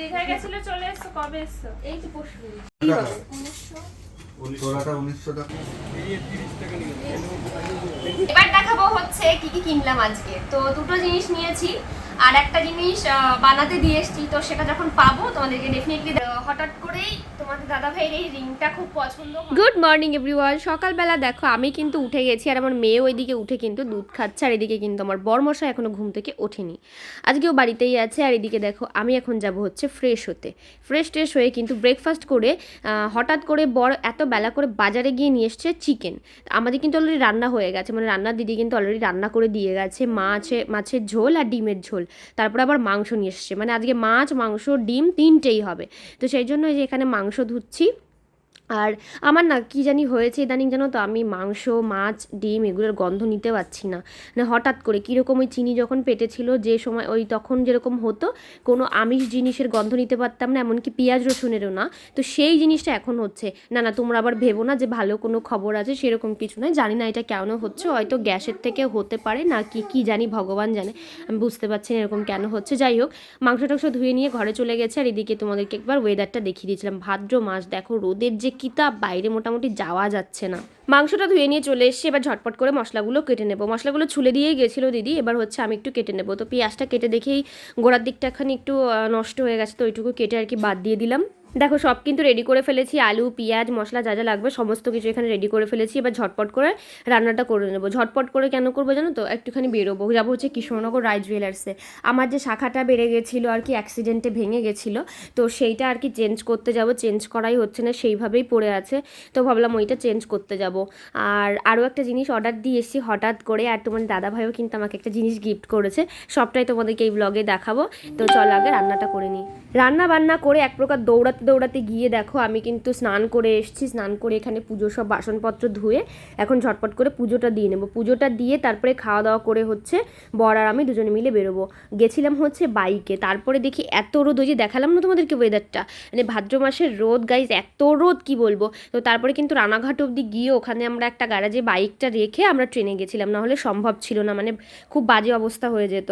দীঘায় গেছিল চলে এসছো কবে এসছো? এই তো পরশু এবার দেখাবো হচ্ছে কি কি কিনলাম আজকে। তো দুটো জিনিস নিয়েছি। আর একটা জিনিস বানাতে দিয়ে এসেছি, তো সেটা যখন পাবো, তোমাদেরকে ডেফিনেটলি হঠাৎ করেই দাদা রিংটা খুব পছন্দ গুড মর্নিং এভরিওয়ান সকালবেলা দেখো, আমি কিন্তু উঠে গেছি আর আমার মেয়ে ওইদিকে উঠে কিন্তু দুধ খাচ্ছে আর এদিকে কিন্তু আমার বরমশা এখনও ঘুম থেকে ওঠেনি। আজকেও বাড়িতেই আছে আর এদিকে দেখো, আমি এখন যাব হচ্ছে ফ্রেশ হতে। ফ্রেশ ট্রেশ হয়ে কিন্তু ব্রেকফাস্ট করে হঠাৎ করে বড় এত বেলা করে বাজারে গিয়ে নিয়ে এসছে চিকেন আমাদের কিন্তু অলরেডি রান্না হয়ে গেছে মানে রান্নার দিদি কিন্তু অলরেডি রান্না করে দিয়ে গেছে, মাছে, মাছের ঝোল আর ডিমের ঝোল। তারপরে আবার মাংস নিয়ে এসছে। মানে আজকে মাছ, মাংস, ডিম তিনটেই হবে। তো সেই জন্য যে এখানে মাংস ধুচ্ছি। আর আমার না কি জানি হয়েছে ইদানিং জানো তো আমি মাংস, মাছ, ডিম এগুলোর গন্ধ নিতে পারছি না। মানে হঠাৎ করে কীরকম ওই চিনি যখন পেটে ছিল যে সময় ওই তখন যেরকম হতো, কোনো আমিষ জিনিসের গন্ধ নিতে পারতাম না, এমনকি পেঁয়াজ রসুনেরও না। তো সেই জিনিসটা এখন হচ্ছে। না না, তোমরা আবার ভেবো না যে ভালো কোনো খবর আছে, সেরকম কিছু নয়। জানি না এটা কেন হচ্ছে, হয়তো গ্যাসের থেকে হতে পারে না কি কি জানি ভগবান জানে। আমি বুঝতে পারছি না এরকম কেন হচ্ছে। যাই হোক মাংস টাংস ধুয়ে নিয়ে ঘরে চলে গেছে, আর এদিকে তোমাদেরকে একবার ওয়েদারটা দেখিয়ে দিয়েছিলাম। ভাদ্র মাস, দেখো রোদের যে কিতাব বাইরে মোটামুটি যাওয়া যাচ্ছে না। মাংসটা ধুয়ে নিয়ে চলে এসেছি, এবার ঝটপট করে মশলাগুলো কেটে নেব। মশলাগুলো ছুলে দিয়ে গেছিল দিদি, এবার হচ্ছে আমি একটু কেটে নেব। তো পেঁয়াজটা কেটে দেখেই গোড়ার দিকটা এখানে একটু নষ্ট হয়ে গেছে, তো ওইটুকু কেটে আর কি বাদ দিয়ে দিলাম। দেখো, সব কিন্তু রেডি করে ফেলেছি, আলু, পেঁয়াজ, মশলা যা যা লাগবে, সমস্ত কিছু এখানে রেডি করে ফেলেছি। এবার ঝটপট করে রান্নাটা করে নেব। ঝটপট করে কেন করব জানো তো? একটুখানি বেরোবো। যাব হচ্ছে কৃষ্ণনগর রায় জুয়েলার্সে। আমার যে শাখাটা বেড়ে গেছিল আর কি অ্যাক্সিডেন্টে ভেঙে গেছিল, তো সেইটা আর কি চেঞ্জ করতে যাব। চেঞ্জ করাই হচ্ছে না, সেইভাবেই পড়ে আছে। তো ভাবলাম ওইটা চেঞ্জ করতে যাব। আর আরও একটা জিনিস অর্ডার দিয়ে এসেছি হঠাৎ করে, আর তোমার দাদা ভাইও কিন্তু আমাকে একটা জিনিস গিফট করেছে। সবটাই তোমাদেরকে এই ব্লগে দেখাবো। তো চল আগে রান্নাটা করে নিই। রান্না বান্না করে এক প্রকার দৌড়াতে দৌড়াতে গিয়ে দেখো আমি কিন্তু স্নান করে এসেছি, স্নান করে এখানে পুজো সব বাসনপত্র ধুয়ে এখন ঝটপট করে পুজোটা দিয়ে নেব। পুজোটা দিয়ে তারপরে খাওয়া দাওয়া করে হচ্ছে বর আর আমি দুজনে মিলে বেরোবো। গেছিলাম হচ্ছে বাইকে, তারপরে দেখি এত রোদ, ওই যে দেখালাম না তোমাদেরকে ওয়েদারটা মানে ভাদ্র মাসের রোদ গাইজ এত রোদ, কি বলব? তো তারপরে কিন্তু রানাঘাট অবধি গিয়ে ওখানে আমরা একটা গ্যারাজে বাইকটা রেখে আমরা ট্রেনে গেছিলাম না হলে সম্ভব ছিল না মানে খুব বাজে অবস্থা হয়ে যেত।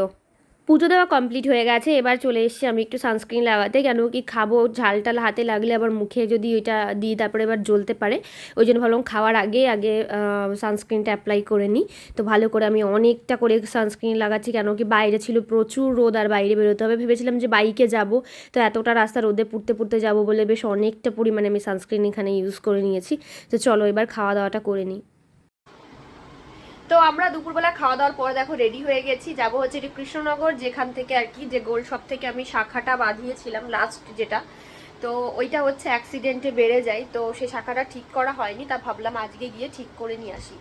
পুজো দেওয়া কমপ্লিট হয়ে গেছে, এবার চলে এসেছি আমি একটু সানস্ক্রিন লাগাতে। কেন কি খাব, ঝাল টাল হাতে লাগলে আবার মুখে যদি ওইটা দিই, তারপরে এবার জ্বলতে পারে। ওই জন্য ভাবলাম খাওয়ার আগে আগে সানস্ক্রিনটা অ্যাপ্লাই করে নিই। তো ভালো করে আমি অনেকটা করে সানস্ক্রিন লাগাচ্ছি, কেন কি বাইরে ছিল প্রচুর রোদ আর বাইরে বেরোতে হবে। ভেবেছিলাম যে বাইকে যাব, তো এতটা রাস্তা রোদে পুড়তে পুড়তে যাব বলে বেশ অনেকটা পরিমাণে আমি সানস্ক্রিন এখানে ইউজ করে নিয়েছি। তো চলো এবার খাওয়া দাওয়াটা করে নিই। তো আমরা দুপুরবেলা খাওয়া দাওয়ার পর দেখো রেডি হয়ে গেছি। যাব হচ্ছে একটু কৃষ্ণনগর, যেখান থেকে আর কি যে গোল শপ থেকে আমি শাখাটা বাঁধিয়েছিলাম লাস্ট যেটা। তো ওইটা হচ্ছে অ্যাক্সিডেন্টে বেড়ে যায়। তো সেই শাখাটা ঠিক করা হয়নি, তা ভাবলাম আজকে গিয়ে ঠিক করে নিয়ে আসি।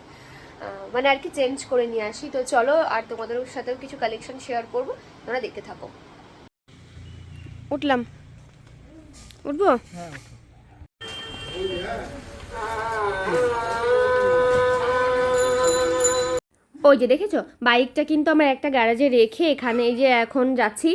মানে আর কি চেঞ্জ করে নিয়ে আসি। তো চলো আর তোমাদের সাথেও কিছু কালেকশন শেয়ার করব, তোমরা দেখতে থাকো। উঠলাম। উঠবো। ওই যে দেখেছ? বাইকটা কিন্তু আমরা একটা গ্যারাজে রেখে এখানে এই যে এখন যাচ্ছি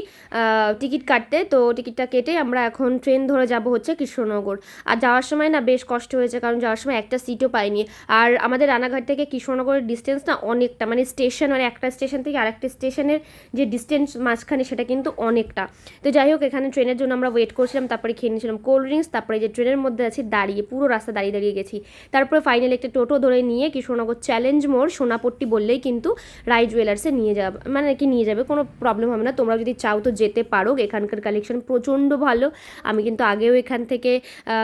টিকিট কাটতে। তো টিকিটটা কেটে আমরা এখন ট্রেন ধরে যাব হচ্ছে কৃষ্ণনগর। আর যাওয়ার সময় না বেশ কষ্ট হয়েছে, কারণ যাওয়ার সময় একটা সিটও পাইনি। আর আমাদের রানাঘাট থেকে কৃষ্ণনগরের ডিস্টেন্স না অনেকটা মানে স্টেশন আর একটা স্টেশন থেকে আরেকটা স্টেশনের যে ডিস্টেন্স মাঝখানে সেটা কিন্তু অনেকটা। তো যাই হোক, এখানে ট্রেনের জন্য আমরা ওয়েট করছিলাম, তারপরে খেয়ে নিয়েছিলাম কোল্ড ড্রিঙ্কস তারপরে যে ট্রেনের মধ্যে আছি, দাঁড়িয়ে, পুরো রাস্তা দাঁড়িয়ে দাঁড়িয়ে গেছি। তারপরে ফাইনালি একটা টোটো ধরে নিয়ে কৃষ্ণনগর চ্যালেঞ্জ মোড় সোনাপট্টি বললেই কিন্তু রায় জুয়েলার্সে নিয়ে যাবে মানে কি নিয়ে যাবে, কোনো প্রবলেম হবে না। তোমরা যদি চাও তো যেতে পারো, এখানকার কালেকশন প্রচণ্ড ভালো। আমি কিন্তু আগেও এখান থেকে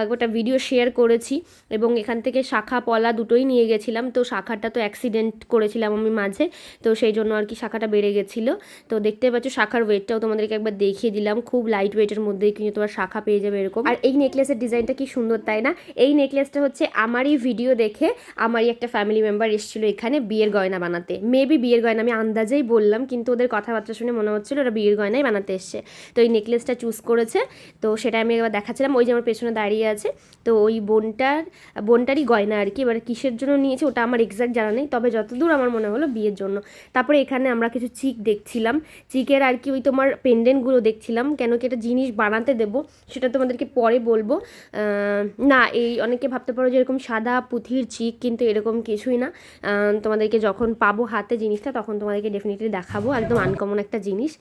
গোটা ভিডিও শেয়ার করেছি এবং এখান থেকে শাখা পলা দুটোই নিয়ে গেছিলাম। তো শাখাটা তো অ্যাক্সিডেন্ট করেছিলাম আমি মাঝে, তো সেই জন্য আর কি শাখাটা বেড়ে গেছিল। তো দেখতে পাচ্ছ শাখার ওয়েটটাও তোমাদেরকে একবার দেখিয়ে দিলাম। খুব লাইট ওয়েটের মধ্যেই কিন্তু তোমার শাখা পেয়ে যাবে এরকম। আর এই নেকলেসের ডিজাইনটা কি সুন্দর তাই না? এই নেকলেসটা হচ্ছে আমারই ভিডিও দেখে আমারই একটা ফ্যামিলি মেম্বার এসেছিল এখানে, বিয়ের গয়না বানাতে। মেবি বিয়ের গয়না আমি আন্দাজেই বললাম, কিন্তু ওদের কথাবার্তা শুনে মনে হচ্ছিল ওরা বিয়ের গয়নাই বানাতে এসছে। তো এই নেকলেসটা চুজ করেছে। তো সেটা আমি এবার দেখাচ্ছিলাম। ওই যে আমার পেছনে দাঁড়িয়ে আছে। তো ওই বোনটার, বোনটারই গয়না আর কি। এবার কিসের জন্য নিয়েছে ওটা আমার এক্সাক্ট জানা নেই। তবে যতদূর আমার মনে হলো বিয়ের জন্য। তারপরে এখানে আমরা কিছু চিক দেখছিলাম। চিকের আর কি ওই তোমার পেন্ডেন্টগুলো দেখছিলাম। কেন কি একটা জিনিস বানাতে দেব, সেটা তোমাদেরকে পরে বলব। না, এই অনেকে ভাবতে পারো যে এরকম সাদা পুঁথির চিক কিন্তু এরকম কিছুই না। তোমাদেরকে যখন পাবো পাবো হাতে জিনিসটা, তখন তোমাদেরকে ডেফিনেটলি দেখাবো, একদম আনকমন একটা জিনিস।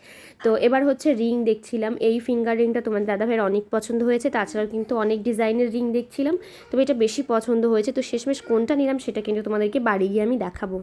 তো এবার হচ্ছে রিং দেখছিলাম, এই ফিঙ্গার রিংটা তোমার দাদা ভাইয়ের অনেক পছন্দ হয়েছে, তাছাড়াও কিন্তু অনেক ডিজাইনের রিং দেখছিলাম, তবে এটা বেশি পছন্দ হয়েছে। তো শেষমেশ কোনটা নিলাম সেটা কিন্তু তোমাদেরকে বাড়ি গিয়ে আমি দেখাবো।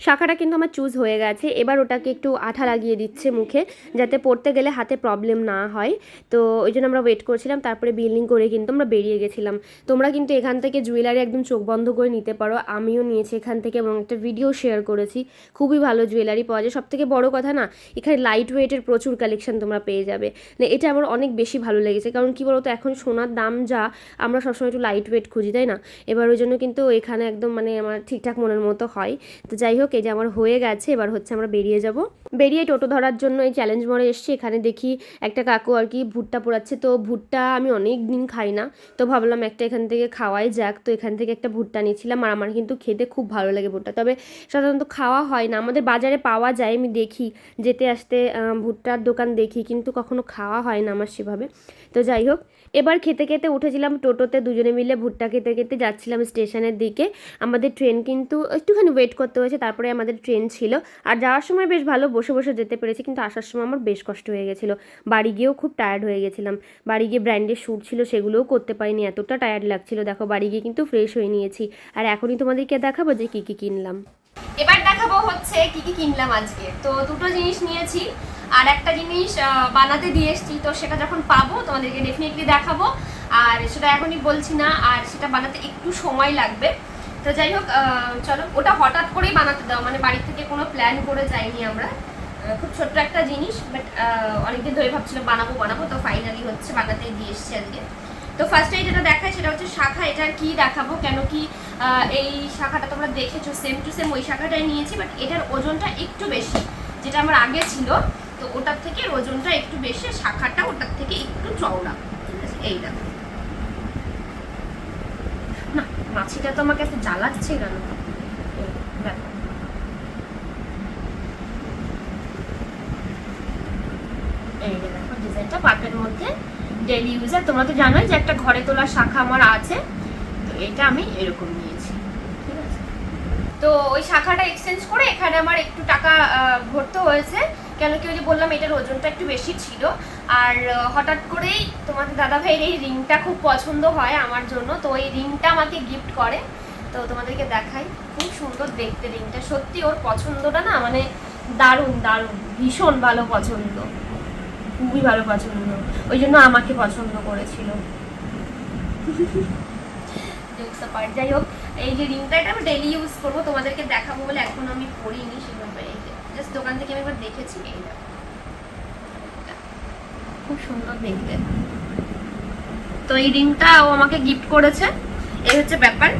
শাখাটা কিন্তু আমার চুজ হয়ে গেছে। এবার ওটাকে একটু আঠা লাগিয়ে দিচ্ছে মুখে, যাতে পড়তে গেলে হাতে প্রবলেম না হয়। তো ওই জন্য আমরা ওয়েট করছিলাম, তারপরে বিল্ডিং করে কিন্তু আমরা বেরিয়ে গেছিলাম। তোমরা কিন্তু এখান থেকে জুয়েলারি একদম চোখ বন্ধ করে নিতে পারো। আমিও নিয়েছি এখান থেকে এবং একটা ভিডিও শেয়ার করেছি। খুবই ভালো জুয়েলারি পাওয়া যায়। সব থেকে বড় কথা না, এখানে লাইট ওয়েটের প্রচুর কালেকশন তোমরা পেয়ে যাবে। না এটা আমার অনেক বেশি ভালো লেগেছে। কারণ কি বলতো, এখন সোনার দাম যা, আমরা সবসময় একটু লাইট ওয়েট খুঁজি, তাই না? এবার ওই জন্য কিন্তু এখানে একদম মানে আমার ঠিকঠাক মনের মতো হয়। তো যাই হোক এই যে আমার হয়ে গেছে, এবার হচ্ছে আমরা বেরিয়ে যাব। বেরিয়ে টোটো ধরার জন্য এই চ্যালেঞ্জ মোড়ে এসেছি, এখানে দেখি একটা কাকু আর কি ভুট্টা পোড়াচ্ছে। তো ভুট্টা আমি অনেক দিন খাই না, তো ভাবলাম একটা এখান থেকে খাওয়াই যাক। তো এখান থেকে একটা ভুট্টা নিয়েছিলাম আর আমার কিন্তু খেতে খুব ভালো লাগে ভুট্টা। তবে সাধারণত খাওয়া হয় না, আমাদের বাজারে পাওয়া যায়, আমি দেখি, যেতে আসতে ভুট্টার দোকান দেখি, কিন্তু কখনো খাওয়া হয় না আমার সেভাবে। তো যাই হোক, এবার খেতে খেতে উঠেছিলাম টোটোতে, দুজনে মিলে ভুট্টা খেতে খেতে যাচ্ছিলাম স্টেশনের দিকে। আমাদের ট্রেন কিন্তু একটুখানি ওয়েট করতে হয়েছে, তারপরে আমাদের ট্রেন ছিল। আর যাওয়ার সময় বেশ ভালো, বসে বসে যেতে পেরেছি, কিন্তু আসার সময় আমার বেশ কষ্ট হয়ে গেছিল। বাড়ি গিয়েও খুব টায়ার্ড হয়ে গেছিলাম। বাড়ি গিয়ে ব্র্যান্ডের শ্যুট ছিল, সেগুলোও করতে পারিনি, এতটা টায়ার্ড লাগছিল। দেখো, বাড়ি গিয়ে কিন্তু ফ্রেশ হয়ে নিয়েছি। আর এখনই তোমাদেরকে দেখাবো যে কী কী কিনলাম। এবার দেখাবো হচ্ছে কি কি কিনলাম আজকে। তো দুটো জিনিস নিয়েছি, আর একটা জিনিস বানাতে দিয়ে এসেছি। তো সেটা যখন পাবো, তোমাদেরকে ডেফিনেটলি দেখাবো। আর সেটা এখনই বলছি না, আর সেটা বানাতে একটু সময় লাগবে। তো যাই হোক চলো, ওটা হঠাৎ করেই বানাতে দাও। মানে বাড়ি থেকে কোনো প্ল্যান করে যাইনি আমরা। খুব ছোট্ট একটা জিনিস বাট অনেকদিন ধরে ভাবছিলাম বানাবো বানাবো। তো ফাইনালি হচ্ছে বানাতে দিয়ে এসেছি আজকে। তো ফার্স্টে যেটা দেখায়, সেটা হচ্ছে শাখা। এটা কি দেখাবো? কেন কি এই শাখাটা তোমরা দেখেছ সেম টু সেম ওই শাখাটাই নিয়েছি বাট এটার ওজনটা একটু বেশি, যেটা আমার আগে ছিল। তো ওটার থেকে ওজনটা একটু বেশি শাখাটা ওটার থেকে একটু চওড়া। ঠিক আছে? এই দেখো না মাছিটা তো আমাকে এত জ্বালাচ্ছে কেন? দেখো এই দেখো, ডিজাইনটা পাটের মধ্যে ডেলি ইউজার তোমরা তো জানোই যে একটা ঘরে তোলা শাখা আমার আছে। তো এটা আমি এরকম নিয়েছি। ঠিক আছে? তো ওই শাখাটা এক্সচেঞ্জ করে এখানে আমার একটু টাকা ভরতে হয়েছে। কেন কি ওই যে বললাম, এটার ওজনটা একটু বেশি ছিল। আর হঠাৎ করেই তোমাদের দাদা ভাইয়ের এই রিংটা খুব পছন্দ হয় আমার জন্য। তো এই রিংটা আমাকে গিফট করে। তো তোমাদেরকে দেখাই। খুব সুন্দর দেখতে রিংটা। সত্যি ওর পছন্দটা না মানে দারুণ দারুণ। ভীষণ ভালো পছন্দ। খুবই ভালো পছন্দ। ওই জন্য আমাকে পছন্দ করেছিল। যাই হোক, এই যে রিংটা এটা আমি ডেলি ইউজ করব। তোমাদেরকে দেখাবো বলে এখন আমি পরিনি সেভাবে। জাস্ট দোকান থেকে আমি একবার দেখেছি এই দেখো। খুব সুন্দর দেখতে তো এই রিংটা ও আমাকে গিফট করেছে। এই হচ্ছে ব্যাপার।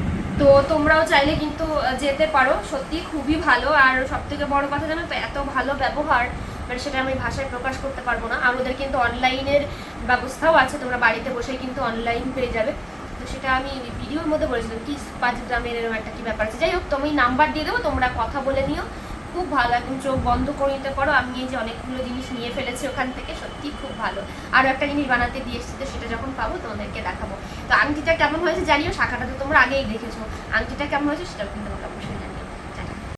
তো তোমরাও চাইলে কিন্তু যেতে পারো। সত্যি খুবই ভালো। আর সব থেকে বড় কথা জানো তো, এত ভালো ব্যবহার মানে সেটা আমি ভাষায় প্রকাশ করতে পারব না। আর ওদের কিন্তু অনলাইনের ব্যবস্থাও আছে। তোমরা বাড়িতে বসে কিন্তু অনলাইন পেয়ে যাবে। তো সেটা আমি ভিডিওর মধ্যে বলেছিলাম, কি পাঁচ গ্রামের এরকম একটা কি ব্যাপার আছে। যাই হোক তুমি নাম্বার দিয়ে দেবো। তোমরা কথা বলে নিও। খুব ভালো একদম চোখ বন্ধ করে নিতে পারো। আমি এই যে অনেকগুলো জিনিস নিয়ে ফেলেছি ওখান থেকে সত্যি খুব ভালো। আরও একটা জিনিস বানাতে দিয়ে এসেছি তো সেটা যখন পাবো তোমাদেরকে দেখাবো। তো আংটিটা কেমন হয়েছে জানিও? শাখাটা তো তোমরা আগেই দেখেছ। আংটিটা কেমন হয়েছে সেটাও কিন্তু